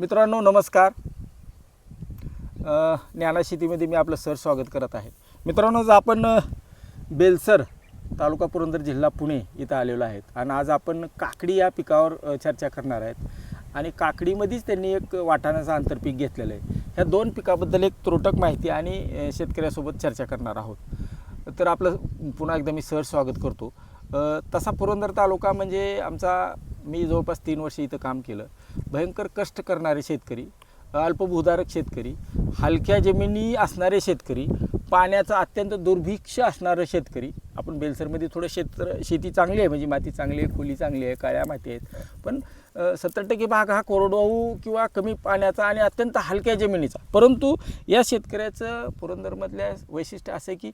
मित्रांनो नमस्कार. ज्ञाना शेतीमध्ये मी आपलं सर स्वागत करत आहे. मित्रांनो आज आपण बेलसर तालुका पुरंदर जिल्हा पुणे इथं आलेलो आहेत. आणि आज आपण काकडी या पिकावर चर्चा करणार आहेत. आणि काकडीमध्येच त्यांनी एक वाटाण्याचं आंतरपीक घेतलेलं आहे. ह्या दोन पिकाबद्दल एक त्रोटक माहिती आणि शेतकऱ्यासोबत चर्चा करणार आहोत. तर आपलं पुन्हा एकदा मी सर स्वागत करतो. तसा पुरंदर तालुका म्हणजे आमचा मी जवळपास तीन वर्ष इथं काम केलं. भयंकर कष्ट करणारे शेतकरी अल्पभूधारक शेतकरी हलक्या जमिनी असणारे शेतकरी पाण्याचा अत्यंत दुर्भिक्ष असणारं शेतकरी. आपण बेलसरमध्ये थोडं शेत्र शेती चांगली आहे म्हणजे माती चांगली आहे खोली चांगली आहे काळ्या माती आहेत. पण सत्तर टक्के भाग हा कोरडवाहू किंवा कमी पाण्याचा आणि अत्यंत हलक्या जमिनीचा. परंतु या शेतकऱ्याचं पुरंदरमधल्या वैशिष्ट्य असं की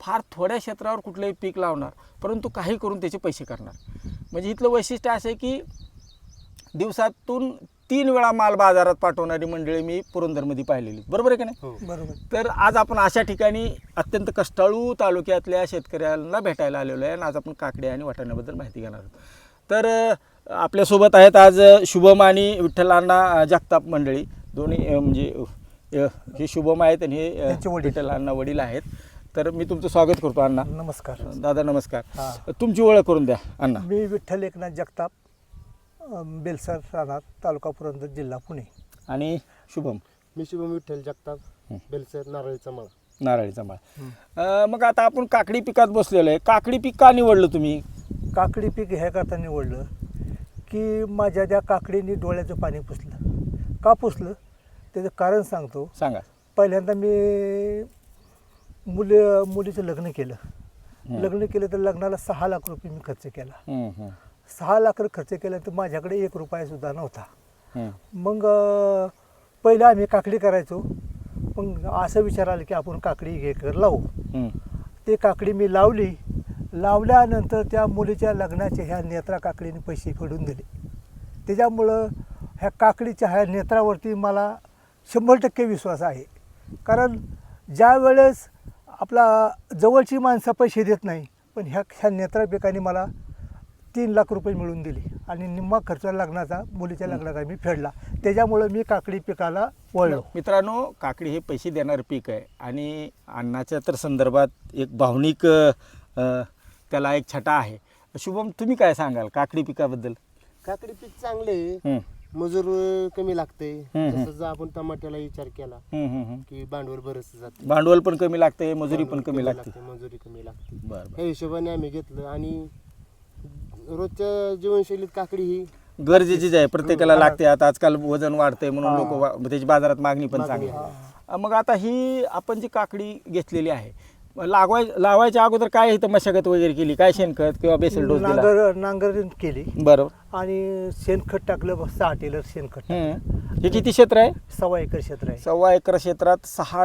फार थोड्या क्षेत्रावर कुठलंही पीक लावणार परंतु काही करून त्याचे पैसे करणार. म्हणजे इथलं वैशिष्ट्य असं आहे की दिवसातून तीन वेळा माल बाजारात पाठवणारी मंडळी मी पुरंदरमध्ये पाहिलेली. बरोबर आहे का नाही? बरोबर. तर आज आपण अशा ठिकाणी अत्यंत कष्टाळू तालुक्यातल्या शेतकऱ्यांना भेटायला आलेलो आहे आणि आज आपण काकडे आणि वाटाण्याबद्दल माहिती घेणार आहोत. तर आपल्यासोबत आहेत आज शुभम आणि विठ्ठलांना जगताप मंडळी. दोन्ही म्हणजे हे शुभम आहेत आणि हे अ, त्यांचे वडील. विठ्ठलांना वडील आहेत. तर मी तुमचं स्वागत करतो अण्णा. नमस्कार. दादा नमस्कार. हा. तुमची ओळख करून द्या अण्णा. मी विठ्ठल एकनाथ जगताप. बेलसर राहणार तालुका पुरंदर जिल्हा पुणे. आणि शुभम. मी शुभम विठ्ठल जगताप हं. बेलसर नारळीचा मळा नारळीचा माळ अ, मग आता आपण काकडी पिकात बसलेलो आहे. काकडी पीक का निवडलं तुम्ही? काकडी पीक ह्या करता निवडलं की माझ्या त्या काकडीने डोळ्याचं पाणी पुसलं. का पुसलं? त्याचं कारण सांगतो. सांगा. पहिल्यांदा मी मुली मुलीचं लग्न केलं. लग्न केलं तर लग्नाला सहा लाख रुपये मी खर्च केला. सहा लाख खर्च केला तर माझ्याकडे एक रुपयासुद्धा नव्हता. मग पहिलं आम्ही काकडी करायचो. मग असं विचार आलं की आपण काकडी हे कर लावू. ते काकडी मी लावली. लावल्यानंतर त्या मुलीच्या लग्नाचे ह्या नेत्रा काकडीने पैसे फेडून दिले. त्याच्यामुळं ह्या काकडीच्या ह्या नेत्रावरती मला शंभर टक्के विश्वास आहे. कारण ज्या वेळेस आपला जवळची माणसं पैसे देत नाही पण ह्या ह्या नेत्रा पिकाने मला तीन लाख रुपये मिळून दिले. आणि निम्मा खर्च लग्नाचा मुलीच्या लग्नाचा मी फेडला. त्याच्यामुळं मी काकडी पिकाला वळलो. मित्रांनो काकडी हे पैसे देणारं पीक आहे. आणि अन्नाच्या तर संदर्भात एक भावनिक त्याला एक छटा आहे. शुभम तुम्ही काय सांगाल काकडी पिकाबद्दल? काकडी पीक चांगले मजूर कमी लागते. तसंच आपण टमाट्याला विचार केला. की भांडवल बरंच जाते. भांडवल पण कमी लागते मजुरी पण कमी लागते. मजुरी कमी लागते. बरं. ह्या हिशोबाने आम्ही घेतलं. आणि रोजच्या जीवनशैलीत काकडी ही गरजेचीच आहे प्रत्येकाला लागते. आता आजकाल वजन वाढतंय म्हणून. लोक त्याची बाजारात मागणी पण चांगली आहे. मग आता ही आपण जी काकडी घेतलेली आहे लागवाय लावायच्या अगोदर काय इथं मशागत वगैरे केली? काय शेणखत किंवा बेसल डोस दिला? नांगर नांगरण केली. बरोबर आणि शेणखत टाकलं सहा टेलर शेणखत हम्म. हे किती क्षेत्र आहे? सव्वा एकर क्षेत्र आहे. सव्वा एकर क्षेत्रात सहा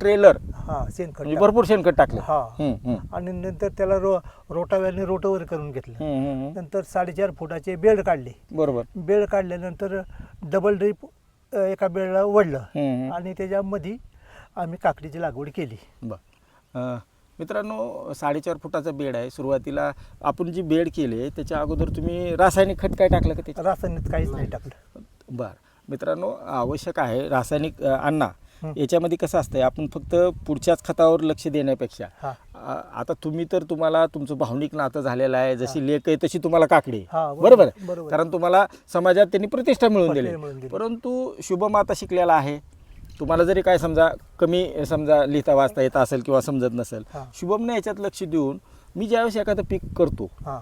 ट्रेलर. हा शेणखत म्हणजे भरपूर शेणखत टाकलं. हा. हम्म, हम्म. आणि नंतर त्याला रो रोटाव्याने रोटवर करून घेतलं. हम्म, हम्म, हम्म. नंतर साडेचार फुटाचे बेड काढले. बरोबर. बेड काढल्यानंतर डबल ड्रीप एका बेडला वडलं हम्म, हम्म. आणि त्याच्यामध्ये आम्ही काकडीची लागवड केली. बर. अं, मित्रांनो साडेचार फुटाचा बेड आहे. सुरुवातीला आपण जी बेड केली त्याच्या अगोदर तुम्ही रासायनिक खत काय टाकलं का त्याच्यात? रासायनिक काहीच नाही टाकलं. बर. मित्रांनो आवश्यक आहे रासायनिक अ, अन्न. याच्यामध्ये कसं असतंय आपण फक्त पुढच्याच खतावर लक्ष देण्यापेक्षा आ- आता तुम्ही तर तुम्हाला तुमचं भावनिक नातं झालेलं आहे जशी लेख आहे तशी तुम्हाला काकडी आहे. हा, बरोबर, बरोबर आहे? बरोबर. कारण तुम्हाला समाजात त्यांनी प्रतिष्ठा मिळवून प्रतिष्ठा दिली. परंतु शुभम आता शिकलेला आहे तुम्हाला जरी काय समजा कमी समजा लिहिता वाचता येत असेल किंवा समजत नसेल हा. शुभमने याच्यात लक्ष देऊन मी ज्यावेळेस एखादं पीक करतो हा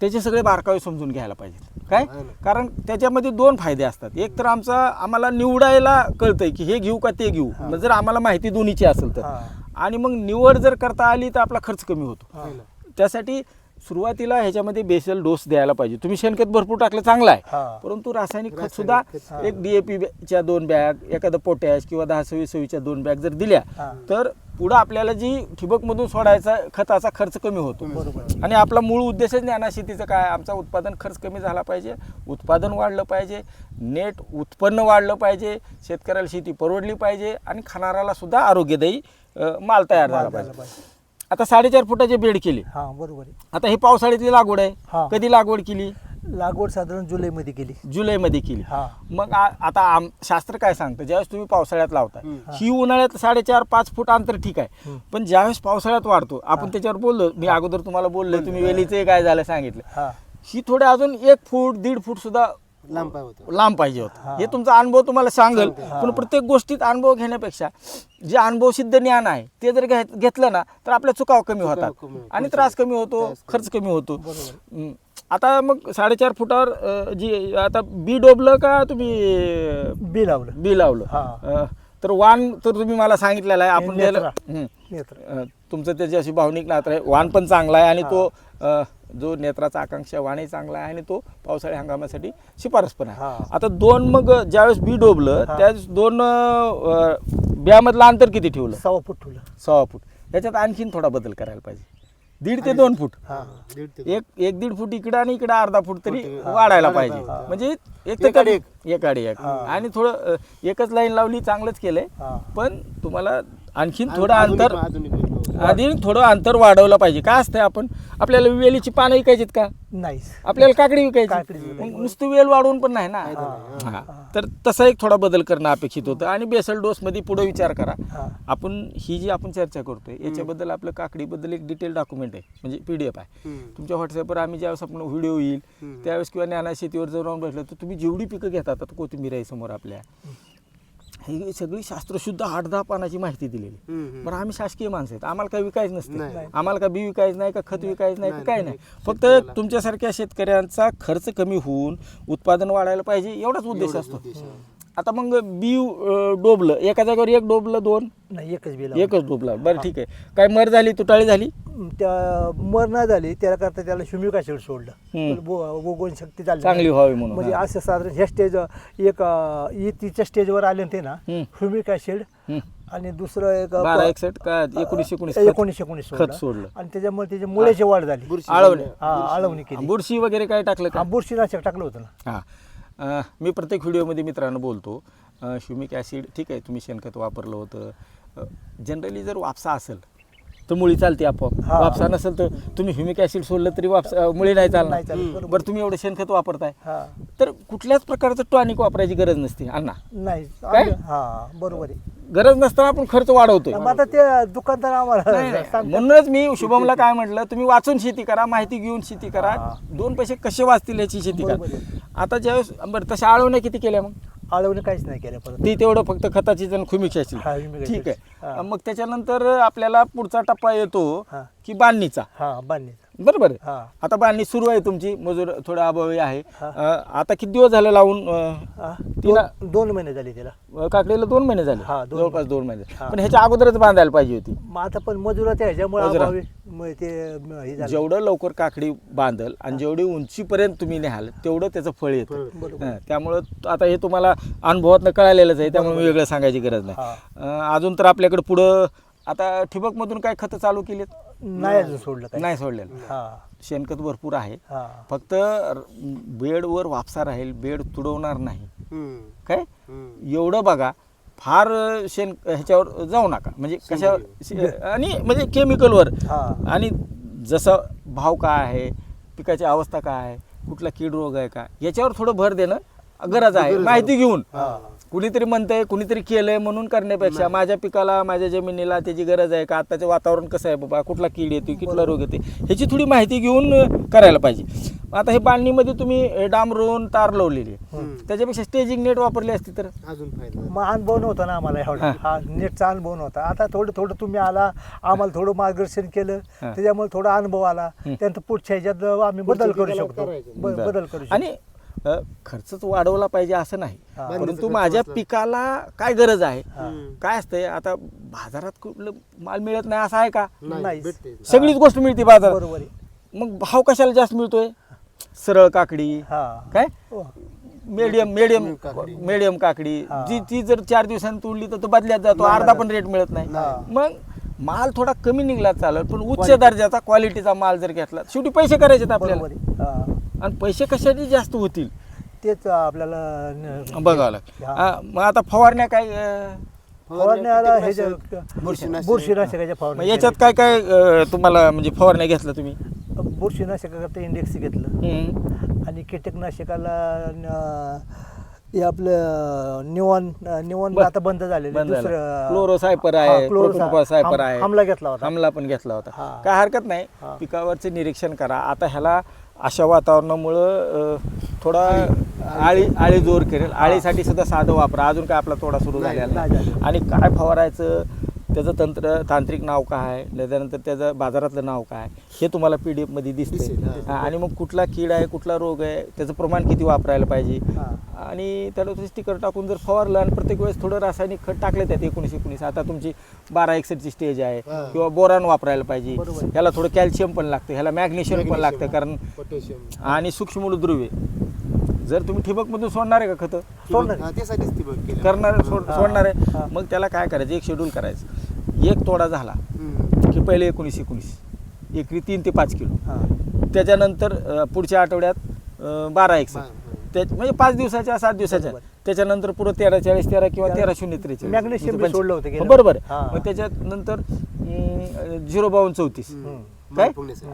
त्याचे सगळे बारकावे समजून घ्यायला पाहिजेत काय. कारण त्याच्यामध्ये दोन फायदे असतात एक तर आमचा आम्हाला निवडायला कळतंय की हे घेऊ का ते घेऊ. मग जर आम्हाला माहिती दोन्हीची असेल तर आणि मग निवड जर करता आली तर आपला खर्च कमी होतो. त्यासाठी सुरुवातीला ह्याच्यामध्ये बेसल डोस द्यायला पाहिजे तुम्ही शेणखत भरपूर टाकलं चांगलं आहे परंतु रासायनिक खत सुद्धा. एक डीएपी च्या दोन बॅग एखादं पोटॅश किंवा दहा सव्वीस सव्वीसच्या दोन बॅग जर दिल्या. तर पुढं आपल्याला जी ठिबकमधून सोडायचा खताचा खर्च कमी होतो. बरोबर. आणि आपला मूळ उद्देशच ज्ञाना शेतीचं काय? आमचा उत्पादन खर्च कमी झाला पाहिजे उत्पादन वाढलं पाहिजे नेट उत्पन्न वाढलं पाहिजे शेतकऱ्याला शेती परवडली पाहिजे आणि खाणाऱ्याला सुद्धा आरोग्यदायी माल तयार झाला पाहिजे. आता साडेचार फुटाचे बेड केले. हा बरोबर आता ही पावसाळ्यातली लागवड. आहे. कधी लागवड केली? लागवड साधारण जुलैमध्ये केली. जुलैमध्ये केली. हा. मग आ- आता आम शास्त्र काय सांगतं? ज्यावेळेस तुम्ही पावसाळ्यात लावताय हम्म. ही. उन्हाळ्यात साडेचार पाच फूट अंतर ठीक आहे. पण ज्यावेळेस पावसाळ्यात वाढतो आपण त्याच्यावर बोललो मी अगोदर तुम्हाला बोललो तुम्ही वेलीचे काय झालं सांगितलं. हा. ही थोडे अजून एक फूट दीड फूट सुद्धा लांब पाय होतं. लांब पाहिजे होतं. हा. तुमचा अनुभव तुम्हाला सांगेल. पण प्रत्येक गोष्टीत अनुभव घेण्यापेक्षा जे अनुभव सिद्ध ज्ञान आहे ते जर घेतलं ना तर आपल्या चुकाव कमी होतात. आणि त्रास कमी होतो. खर्च कमी होतो. आता मग साडेचार फुटावर जी आता बी डोबलं का तुम्ही बी लावलं. बी लावलं? तर वाण तर तुम्ही मला सांगितलेलं आहे. आपण नेत्रा. नेत्र तुमचं त्याची अशी भावनिक नातं आहे वाण पण चांगला आहे आणि तो अं, जो नेत्राचा आकांक्षा वाणही चांगला आहे आणि तो पावसाळी हंगामासाठी शिफारस पण आहे. आता दोन मग ज्यावेळेस बी डोबलं. त्यावेळेस दोन अं, बियामधलं अंतर किती ठेवलं सव्वा फूट ठेवलं सहा फूट याच्यात आणखीन थोडा बदल करायला पाहिजे दीड ते दोन फूट हा दीड ते एक एक दीड फूट इकडं आणि इकडं अर्धा फूट तरी वाढायला पाहिजे. म्हणजे एक एकाड एक. एकाड एक. आणि थोडं अं, एकच लाईन लावली चांगलंच केलंय हा पण तुम्हाला आणखीन थोडं अंतर. आधी थोडं अंतर वाढवलं पाहिजे. काय असतंय आपण? आपल्याला वेलीची पानं विकायचीत का? नाहीच. आपल्याला काकडी विकायची. नुसती वेल वाढवून पण नाही ना? हा. तर तसा एक थोडा बदल करणं अपेक्षित होतं. आणि बेसल डोस मध्ये पुढे विचार करा. आपण ही जी आपण चर्चा करतोय याच्याबद्दल आपलं काकडीबद्दल एक डिटेल डॉक्युमेंट आहे. म्हणजे पीडीएफ आहे. तुमच्या व्हॉट्सअपवर आम्ही ज्यावेळेस आपण व्हिडिओ येईल. त्यावेळेस किंवा ज्ञाना शेतीवर जर राहून बसलं तर तुम्ही जेवढी पिकं घेतात आता कोथिंबीर आहे समोर आपल्या. ही सगळी शास्त्रशुद्ध आठ दहा पानाची माहिती दिलेली. बरं आम्ही शासकीय माणसं आहेत आम्हाला काय विकायचं नसते. आम्हाला का बी विकायचं नाही का खत विकायचं नाही का नाही, काय नाही. फक्त. तुमच्यासारख्या शेतकऱ्यांचा खर्च कमी होऊन उत्पादन वाढायला पाहिजे एवढाच उद्देश असतो. आता मग बी अं, डोबलं. एका जागेवर एक डोबलं दोन? नाही एकच बी लावलं एकच डोबलं. बरं ठीक आहे. काय मर झाली तुटाळी झाली? त्या मर नाही झाली. त्याला करता त्याला शुमिक ऍसिड सोडलं. हम्म. तर बो- उगवण शक्ती झाली. चांगली व्हावी म्हणून म्हणजे हा. असं साधारण ह्या स्टेज एक इतीच्या स्टेजवर आले ते ना हम्म. Humic acid. आणि दुसरं एक बारा का एकोणीस एकोणीस खत? एकोणीस एकोणीस खत सोडलं. आणि त्याच्यामुळे त्याची मुळ्याची वाढ झाली. बुरशी. आळवणी. हा आळवणी केली. बुरशी वगैरे काय टाकलं का? हा बुरशीनाशक टाकलं होतं ना. हां. मी प्रत्येक व्हिडिओमध्ये मित्रांनो बोलतो ह्युमिक ॲसिड ठीक आहे तुम्ही शेणखत वापरलं होतं. जनरली जर वापसा असेल तर मुळी चालते आपोआप हा. वापसा नसेल तर तुम्ही ह्युमिक ॲसिड सोडलं तरी वापसा मुळी नाही नाही चालणार चालत. बरोबर. बरं तुम्ही एवढं शेणखत वापरताय हा तर कुठल्याच प्रकारचं टॉनिक वापरायची गरज नसते अण्णा नाही काय? हा बरोबर आहे गरज नसताना आपण खर्च वाढवतोय मग आता ते दुकानदार आम्हाला नाही, नाही. सांगतात. म्हणूनच मी शुभमला काय म्हटलं तुम्ही वाचून शेती करा माहिती घेऊन शेती करा हा. दोन पैसे कसे वाचतील याची शेती बरोबर करा आहे. आता ज्यावेळेस बरं तशा आळवण्या किती केल्या मग आळवणी काहीच नाही केलं परत ती तेवढं फक्त खताची जण खुमिक हा, असेल humic ठीक acid. हा. आहे मग त्याच्यानंतर आपल्याला पुढचा टप्पा येतो हा. की बांधणीचा हा बांधणी बरोबर आहे. हा. आता बांधणी सुरू आहे तुमची मजूर थोडा अभावी आहे. हा. अं, आता किती दिवस झाले लावून अं, हा. तिला- दोन दोन महिने झाले तिला. काकडीला दोन महिने झाले? हा, दोन जवळपास. दोन महिने. हा. पण ह्याच्या अगोदरच बांधायला पाहिजे होती. मग आता पण मजुराच्या ह्याच्यामुळे मजुरा. अभावी मग ते म, हे झालं. जेवढं लवकर काकडी बांधल आणि जेवढी उंचीपर्यंत तुम्ही न्याल तेवढं त्याचं फळ येतं. बरोबर. हं, त्यामुळं आता हे तुम्हाला अनुभवातनं कळालेलंच आहे त्यामुळे मी वेगळं सांगायची गरज नाही. हा. अं, अजून तर आपल्याकडे पुढं आता ठिबकमधून काय खतं चालू केलीत? नाही अजून सोडलं काय नाही सोडलेलं. हा. शेणखत भरपूर आहे. हा. फक्त र- बेडवर वापसा राहील बेड तुडवणार नाही. हम्म. काय? हम्म. एवढं बघा फार शेण ह्याच्यावर जाऊ नका. म्हणजे कशावर शे- आणि म्हणजे केमिकलवर हा. आणि जसं भाव काय आहे पिकाची अवस्था काय आहे कुठला कीड रोग आहे का याच्यावर थोडं भर देणं गरज आहे. माहिती. घेऊन. हा. कुणीतरी म्हणतंय कुणीतरी केलंय म्हणून करण्यापेक्षा माझ्या पिकाला माझ्या जमिनीला त्याची गरज आहे का? आताचं वातावरण कसं आहे बाबा? कुठला कीड येतो कुठला रोग येते ह्याची थोडी माहिती घेऊन करायला पाहिजे. आता हे बांधणीमध्ये तुम्ही डांबरून तार लावलेली आहे. त्याच्यापेक्षा स्टेजिंग नेट वापरली असती तर? अजून फायदा मग अनुभव नव्हता ना आम्हाला एवढा. हा. नेटचा अनुभव नव्हता. आता थोडं थोडं तुम्ही आला आम्हाला थोडं मार्गदर्शन केलं. त्याच्यामुळे थोडा अनुभव आला. त्यानंतर पुढच्या ह्याच्यात आम्ही बदल करू शकतो. बदल करू शकतो. आणि खर्चच वाढवला पाहिजे असं नाही हा. परंतु बांधणीचा माझ्या. पिकाला काय गरज आहे हा. काय असतंय आता बाजारात कुठलं माल मिळत नाही असं आहे का नाही सगळीच गोष्ट मिळते बाजारात बरोबर आहे मग भाव कशाला जास्त मिळतोय सरळ काकडी हा काय. Medium medium. मीडियम काकडी. जी ती जर चार दिवसांनी तोडली तर तो बदल्यात जातो अर्धा. पण रेट मिळत नाही. मग माल थोडा कमी निघला चालेल पण उच्च. दर्जाचा क्वालिटीचा माल जर घेतला शेवटी पैसे करायचे आपल्याला. आणि पैसे कशासाठी जास्त होतील तेच आपल्याला न- बघावं लागेल हा. हा, मग आता फवारण्या काय अं, फवारण्याला हे जे- बुरशीनाशक. बुरशीनाशकाच्या मग फवारण्या याच्यात काय काय अं, तुम्हाला म्हणजे फवारण्या घेतल्या तुम्ही बुरशीनाशकाकरता इंडेक्स घेतलं हम्म. आणि कीटकनाशकाला न- हे आपलं निवॉन निवॉन बर. आता बंद झालेलं बंद झालं. दुसरं क्लोरोसायपर हा, आहे क्लोरोसा- आम- आहे आमला घेतला होता आमला पण घेतला होता हा. काय हरकत नाही हा. पिकावरचे निरीक्षण करा आता ह्याला अशा वातावरणामुळं अं, थोडा आळी आळी जोर करेल. आळीसाठी सुद्धा साधं वापरा. अजून काय आपला तोडा सुरू झालेला नाही. आणि काय फवारायचं? त्याचं तंत्र तांत्रिक नाव काय आहे? त्याच्यानंतर त्याचं बाजारातलं नाव काय हे तुम्हाला पी डी एफमध्ये दिसते. आणि मग कुठला कीड आहे कुठला रोग आहे त्याचं प्रमाण किती वापरायला पाहिजे. आणि त्याला तुम्ही स्टिकर टाकून जर फवारलं आणि प्रत्येक वेळेस थोडं रासायनिक खत टाकले त्यात एकोणीस एकोणीस. आता तुमची बारा एकसष्टची स्टेज आहे. किंवा बोरान वापरायला पाहिजे. ह्याला थोडं कॅल्शियम पण लागतं ह्याला मॅग्नेशियम पण लागतं कारण आणि सूक्ष्मद्रुवे जर तुम्ही ठिबकमधून सोडणार आहे का खतं सोडणार. त्यासाठीच ती बघ केलं. करणार सोड हा. सोडणार आहे. मग त्याला काय करायचं एक शेड्यूल करायचं एक तोडा झाला हम्म. की पहिले एकोणीस एकोणीस एकरी तीन ते पाच किलो हा. त्याच्यानंतर अं, पुढच्या आठवड्यात अं, बारा बा- त्या म्हणजे पाच दिवसाच्या सात दिवसाच्या बरोबर. त्याच्यानंतर पुढं तेरा चाळीस तेरा किंवा तेरा शून्य त्रेचाळीस बी म्हणजे सोडलं होतं गेल्या बरोबर. आहे. हा. मग त्याच्यानंतर झिरो बावन्न चौतीस हम्म. काय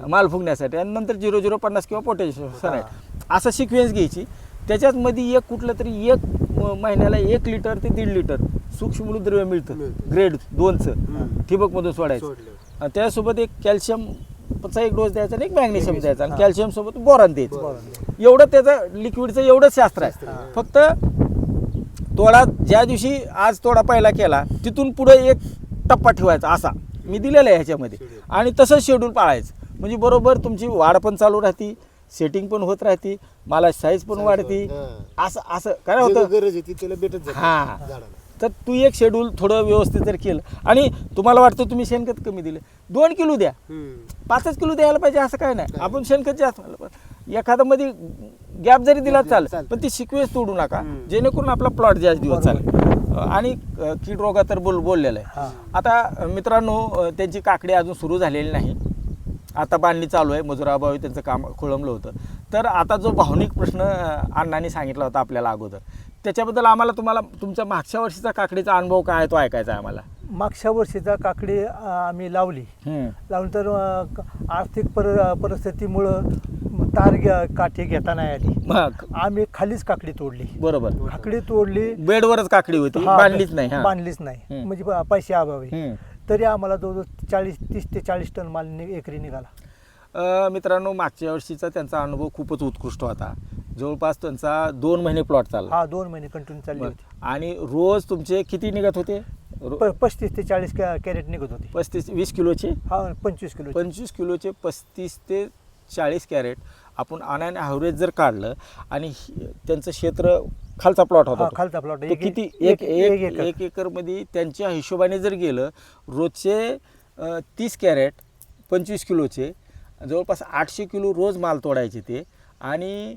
माल फुगण्यासाठी. आणि नंतर झिरो झिरो पन्नास किंवा पोटॅशियम सराईट असं सिक्वेन्स घ्यायची त्याच्यात मध्ये एक कुठलं तरी एक महिन्याला एक लिटर ते दीड लिटर सूक्ष्मद्रव्य मिळतं मिळतं. ग्रेड दोनचं. ठिबकमधून सोडायचं. आणि त्यासोबत एक कॅल्शियमचा एक डोस द्यायचा आणि एक मॅग्नेशियम. द्यायचा आणि. कॅल्शियम सोबत बोरान द्यायचं. एवढं त्याचं लिक्विडचं एवढंच शास्त्र आहे आहे. फक्त तोडा ज्या दिवशी आज तोडा पहिला केला तिथून पुढे एक टप्पा ठेवायचा असा मी दिलेला आहे ह्याच्यामध्ये. आणि तसंच शेड्यूल पाळायचं म्हणजे बरोबर तुमची वाढ पण चालू राहते सेटिंग पण होत राहते मला साईज पण वाढते. असं असं काय होतं गरज आहे ती त्याला भेटत हा. तर तू एक शेड्यूल थोडं व्यवस्थित जर केलं आणि तुम्हाला वाटतं तुम्ही शेणखत कमी दिले दोन किलो द्या. पाचच किलो द्यायला पाहिजे असं काय नाही आपण शेणखत जास्त. एखादा मध्ये गॅप जरी दिला चालेल. पण ती सिक्वेन्स तोडू नका. जेणेकरून आपला प्लॉट जास्त दिवस. चालेल आणि कीड रोगा तर बोल बोललेलं आहे. आता मित्रांनो त्यांची काकडी अजून सुरू झालेली नाही. आता बांधणी चालू आहे. मजुराभावी त्यांचं काम खोळंबलं होतं. तर आता जो भावनिक प्रश्न अण्णांनी सांगितला होता आपल्याला अगोदर त्याच्याबद्दल आम्हाला तुम्हाला तुमच्या मागच्या वर्षीचा काकडीचा अनुभव काय तो ऐकायचा आहे आम्हाला? मागच्या वर्षीचा काकडी आम्ही लावली. अं, क- आर्थिक पर परिस्थितीमुळं तार घ्या- काठी घेता नाही आली. मग? आम्ही खालीच काकडी तोडली. बरोबर. काकडी तोडली. बेडवरच काकडी होती हा, बांधलीच नाही हा. बांधलीच नाही. हम्म. म्हणजे प- पैसे अभावी. हम्म. तरी आम्हाला जवळजवळ चाळीस तीस ते चाळीस टन माल नि- एकरी निघाला. अ, मित्रांनो मागच्या वर्षीचा त्यांचा अनुभव खूपच उत्कृष्ट होता. जवळपास त्यांचा दोन महिने प्लॉट चालला. हा दोन महिने कंटिन्यू चालली. होती. आणि रोज तुमचे किती निघत होते? रो- प- पस्तीस ते चाळीस कॅरेट निघत होती. पस्तीस वीस किलोचे? हा पंचवीस किलो पंचवीस किलोचे पस्तीस ते चाळीस कॅरेट आपण ऑन ॲव्हरेज जर काढलं आणि त्यांचं क्षेत्र खालचा प्लॉट होता. खालचा प्लॉट किती? एक एक एक एकरमध्ये त्यांच्या हिशोबाने जर गेलं रोजचे तीस कॅरेट पंचवीस किलोचे जवळपास आठशे किलो रोज माल तोडायचे ते. आणि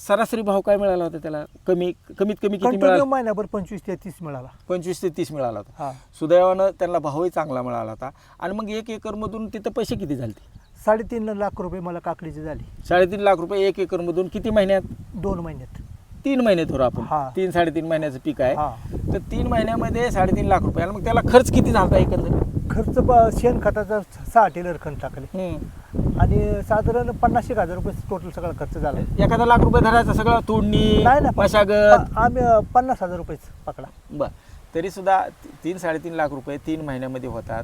सरासरी भाव काय मिळाला होता त्याला? कमी कमीत कमी किती मिळाला? महिन्याभर पंचवीस ते तीस मिळाला. पंचवीस ते तीस मिळाला होता. सुदैवानं त्यांना भावही चांगला मिळाला होता. आणि मग एक एकरमधून तिथं पैसे किती झाले साडेतीन लाख रुपये मला काकडीची झाली. साडेतीन लाख रुपये एक एकरमधून किती महिन्यात? दोन महिन्यात. तीन महिने धरू आपण. हा. तीन साडेतीन महिन्याचं पीक आहे. हा. तर तीन महिन्यामध्ये साडेतीन लाख रुपये. आणि मग त्याला खर्च किती झाला एकंदरीत? खर्च ब- शेणखताचा सहा टेलर खंड टाकले. हम्म. आणि साधारण पन्नास एक हजार रुपये टोटल सगळा खर्च झाला. एखादा लाख रुपये धरायचा सगळं तोडणी नाही ना मशागत? प- आम्ही अं, पन्नास हजार रुपये पकडा. बर. तरी सुद्धा तीन साडेतीन लाख रुपये तीन महिन्यामध्ये होतात.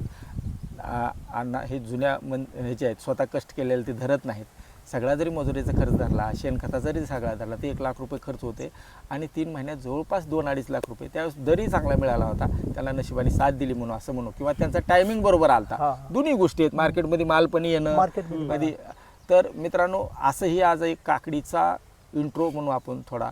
अण्णा हे जुन्या मन ह्याचे आहेत स्वतः कष्ट केलेले ते धरत नाहीत. सगळा जरी मजुरीचा खर्च धरला शेणखता जरी सगळा धरला ते एक लाख रुपये खर्च होते. आणि तीन महिन्यात जवळपास दोन अडीच लाख रुपये. त्यावेळेस दरही चांगला मिळाला होता. त्याला नशिबाने साथ दिली म्हणून असं म्हणू. किंवा त्यांचा टायमिंग बरोबर आलता. दोन्ही गोष्टी आहेत. मार्केटमध्ये माल पण येणं. कधी तर मित्रांनो असंही आज एक काकडीचा इंट्रो म्हणू आपण थोडा.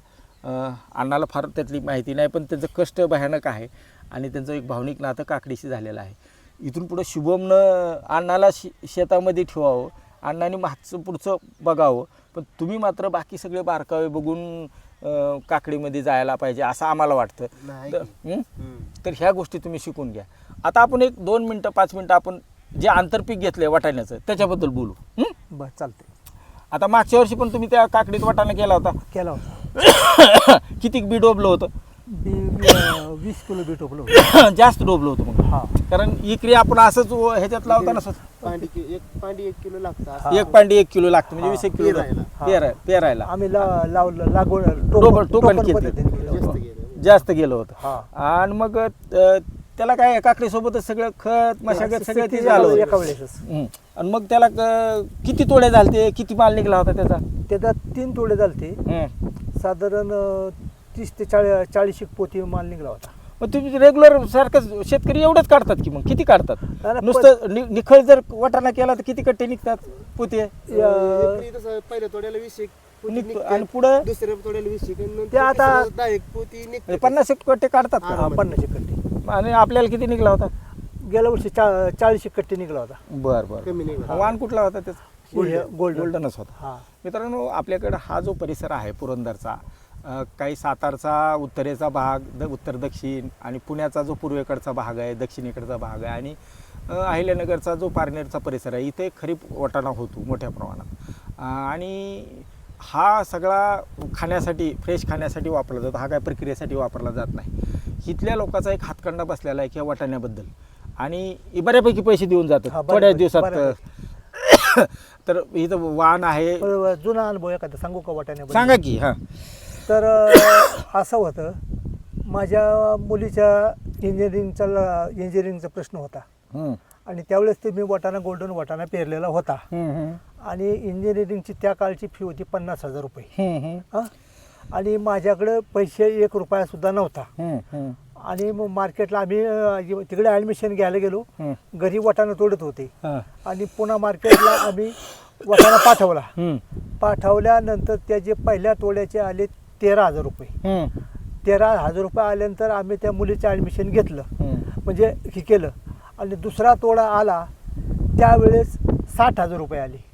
अण्णाला फार त्यातली माहिती नाही पण त्यांचं कष्ट भयानक आहे. आणि त्यांचं एक भावनिक नातं काकडीशी झालेलं आहे. इथून पुढं शुभमनं अण्णाला शे शेतामध्ये ठेवावं अण्णाने मागचं पुढचं बघावं. पण तुम्ही मात्र बाकी सगळे बारकावे बघून अं, काकडीमध्ये जायला पाहिजे असं आम्हाला वाटतं. नाही तर. हं? ह्या गोष्टी तुम्ही शिकून घ्या. आता आपण एक दोन मिनटं पाच मिनटं आपण जे आंतरपीक घेतलंय वाटाण्याचं त्याच्याबद्दल बोलू. हं? बरं चालते आता मागच्या वर्षी पण तुम्ही त्या काकडीत वाटाणा केला होता. केला होता. किती बी डोबलं होतं? बी- वीस किलो बी टोपलं होतं. जास्त डोबलं होतं मग हा कारण इकडे आपण असंच व- ह्याच्यात लावताना स्वतः- पांडी कि- एक पांडी एक किलो लागतं. हा. एक पांडी एक किलो लागतं म्हणजे. वीस एक किलो पेरायला. पेराय पेरायला आम्ही ला- लावलं लागवड टोकन- टोकन केली. पद्धतीने केलं जास्त. गेलं जास्त गेलं होतं हा आणि मग अ, त्याला काय काकडी सोबतच सगळं खत मशागत सगळं ते झालं होतं. एका वेळेसच हम्म. आणि मग त्याला क- किती तोडे झालते किती माल निघला होता त्याचा त्याच्यात तीन तोडे झालते. साधारण अं, तीस ते चाळीस चाळीस एक पोती माल निघला होता. मग तुम्ही रेग्युलर सारखं शेतकरी एवढंच काढतात की मग? किती काढतात? नाही, नुसतं नि- निखळ जर वाटाणा केला तर किती कट्टे निघतात पोते? या- एकरी तसं पहिल्या तोड्याला वीस एक पोती निघतो. निघते. आणि पुढं? दुसऱ्या तोड्याला वीस एक आणि नंतर ते आता- तिसऱ्या दहा एक पोती निघते. म्हणजे पन्नास एक कट्टे काढतात? हा, पन्नास एक कट्टे. आणि आपल्याला किती निघला होता? गेल्या वर्षी चा चाळीस एक कट्टे निघला होता. बर बर. कमी निघला. वाण कुठला होता त्याचा? गोल्डन गोल्डन गोल्डनच होता. हा. मित्रांनो आपल्याकडं हा जो परिसर आहे पुरंदरचा काही सातारचा उत्तरेचा भाग द उत्तर दक्षिण आणि पुण्याचा जो पूर्वेकडचा भाग आहे दक्षिणेकडचा भाग आहे आणि अहिल्यानगरचा जो पारनेरचा परिसर आहे इथे खरीप वाटाणा होतो मोठ्या प्रमाणात. आणि हा सगळा खाण्यासाठी फ्रेश खाण्यासाठी वापरला जातो हा काय प्रक्रियेसाठी वापरला जात नाही. इथल्या लोकांचा एक हातखंडा बसलेला आहे किंवा वाटाण्याबद्दल. आणि बऱ्यापैकी पैसे देऊन जातात थोड्या बऱ्यापैकी, दिवसात. तर इथं वाण आहे. जुना अनुभव एखादा सांगू का वाटाण्याबद्दल? सांगा की हां. तर असं होतं माझ्या मुलीच्या इंजिनिअरिंगचा ल- इंजिनिअरिंगचा प्रश्न होता हम्म. आणि त्यावेळेस ते मी वाटाणा गोल्डन वाटाणा पेरलेला होता हम्म, हम्म. आणि इंजिनिअरिंगची त्या काळची फी होती पन्नास हजार रुपये हम्म, हम्म. हां आणि माझ्याकडे पैसे एक रुपयासुद्धा नव्हता हम्म, हम्म. आणि मग मार्केटला आम्ही अं, तिकडे ॲडमिशन घ्यायला गेलो हम्म. घरी वाटाणा तोडत होते हां. आणि पुन्हा मार्केटला आम्ही वाटाणा पाठवला हम्म. पाठवल्यानंतर त्याचे पहिल्या तोड्याचे आले तेरा हजार रुपये. हम्म. तेरा हजार रुपये आल्यानंतर आम्ही त्या मुलीचं ॲडमिशन घेतलं. हम्म. म्हणजे हे केलं. आणि दुसरा तोडा आला त्यावेळेस साठ हजार रुपये आले.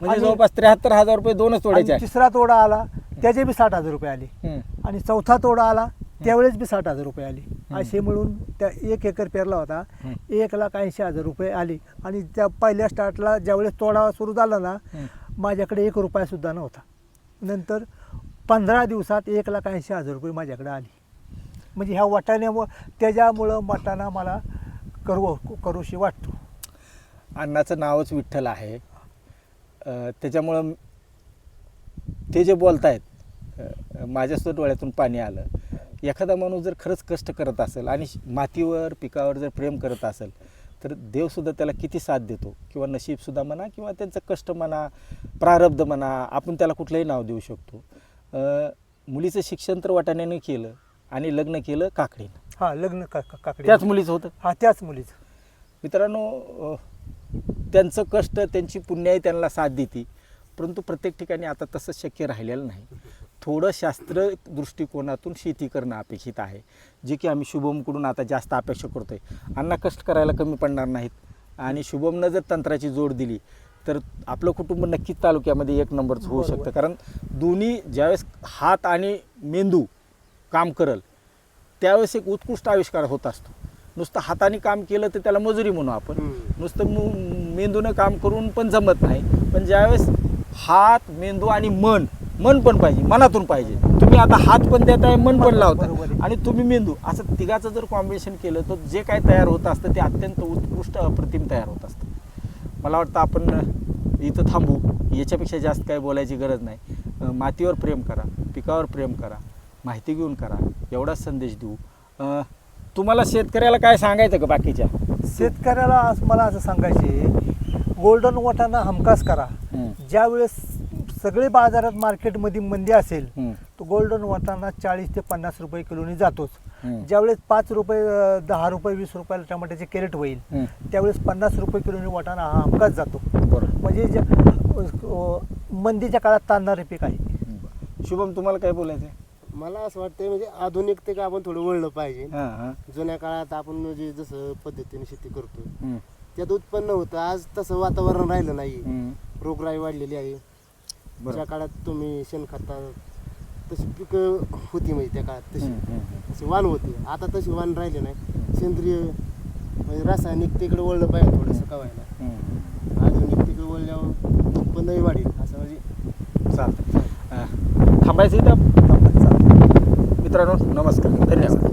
म्हणजे आणि- जवळपास त्र्याहत्तर हजार रुपये दोनच तोडायचे आणि तिसरा तोडा आला त्याचे बी साठ हजार रुपये आले. हम्म. आणि चौथा तोडा आला त्यावेळेस बी साठ हजार रुपये आले. असे मिळून त्या एक एकर पेरला होता. हम्म. एक लाख ऐंशी हजार रुपये आले. आणि त्या पहिल्या स्टार्टला ज्यावेळेस तोडा सुरू झाला ना हम्म. माझ्याकडे एक रुपयासुद्धा नव्हता. नंतर पंधरा दिवसात एक लाख ऐंशी हजार रुपये माझ्याकडे आले. म्हणजे ह्या वाटाण्यामुळं त्याच्यामुळं वाटाणा मला करू करूशी वाटतो. अण्णाचं नावच विठ्ठल आहे. त्याच्यामुळं ते जे बोलतायत माझ्यासुद्धा डोळ्यातून पाणी आलं. एखादा माणूस जर खरंच कष्ट करत असेल आणि श- मातीवर पिकावर जर प्रेम करत असेल तर देवसुद्धा त्याला किती साथ देतो? किंवा नशीबसुद्धा म्हणा किंवा त्यांचं कष्ट म्हणा प्रारब्ध म्हणा आपण त्याला कुठलंही नाव देऊ शकतो. मुलीचं शिक्षण तर वाटाण्याने केलं आणि लग्न केलं काकडीनं. हां लग्न का का- काकडे. त्याच मुलीचं होतं? हा त्याच मुलीचं. मित्रांनो अ, त्यांचं कष्ट त्यांची पुण्याई त्यांना साथ देते. परंतु प्रत्येक ठिकाणी आता तसं शक्य राहिलेलं नाही. थोडं शास्त्र दृष्टिकोनातून शेती करणं अपेक्षित आहे. जे की आम्ही शुभमकडून आता जास्त अपेक्षा करतोय. अण्णा कष्ट करायला कमी पडणार नाहीत. आणि शुभमनं जर तंत्राची जोड दिली तर आपलं कुटुंब नक्कीच तालुक्यामध्ये एक नंबरचं होऊ. शकतं. कारण दोन्ही ज्यावेळेस हात आणि मेंदू काम करल त्यावेळेस एक उत्कृष्ट आविष्कार होत असतो. नुसतं हाताने काम केलं तर त्याला मजुरी म्हणू आपण. नुसतं मु- मेंदूनं काम करून पण जमत नाही. पण ज्यावेळेस हात मेंदू आणि मन मन पण पाहिजे मनातून पाहिजे. तुम्ही आता हात पण देताय मन पण आहे. आणि तुम्ही मेंदू. असं तिघाचं जर कॉम्बिनेशन केलं तर जे काय तयार होत असतं ते अत्यंत उत्कृष्ट अप्रतिम तयार होत असतं. मला वाटतं आपण इथं थांबू. याच्यापेक्षा जास्त काही बोलायची गरज नाही. मातीवर प्रेम करा पिकावर प्रेम करा माहिती घेऊन करा एवढाच संदेश देऊ. तुम्हाला शेतकऱ्याला काय सांगायचं का बाकीच्या? शेतकऱ्याला आज मला असं सांगायचे गोल्डन वाटाणा हमखास करा. ज्यावेळेस सगळे बाजारात मार्केटमध्ये मंदी असेल गोल्डन वाटाणा चाळीस ते पन्नास रुपये किलोनी जातोच. ज्यावेळेस पाच रुपये दहा रुपये वीस रुपयाला टमाट्याचे कॅरेट होईल. त्यावेळेस पन्नास रुपये किलोनी वाटाणा हा हमखास जातो. बरोबर म्हणजे मंदीच्या काळात ताणणारे पीक आहे. शुभम तुम्हाला काय बोलायचं आहे मला असं वाटतंय म्हणजे आधुनिकतेक आपण थोडं वळलं पाहिजे. हां हां. जुन्या काळात आपण म्हणजे जसं पद्धतीने शेती करतो. त्यात उत्पन्न होतं. आज तसं वातावरण राहिलं नाही. रोगराई वाढलेली आहे. ज्या काळात तुम्ही शेणखता तशी पिकं होती म्हणजे त्या काळात तशी. हम्म, हम्म, तशी वाण होती. आता तशी वाण राहिली नाही. सेंद्रिय म्हणजे रासायनिकतेकडे वळलं पाहिजे थोडंसं कवायला. हम्म. आधुनिकतेकडे वळल्यावर उत्पन्नही वाढेल असं म्हणजे चालतं थांबायचं इथं? चालतं. मित्रांनो नमस्कार. धन्यवाद.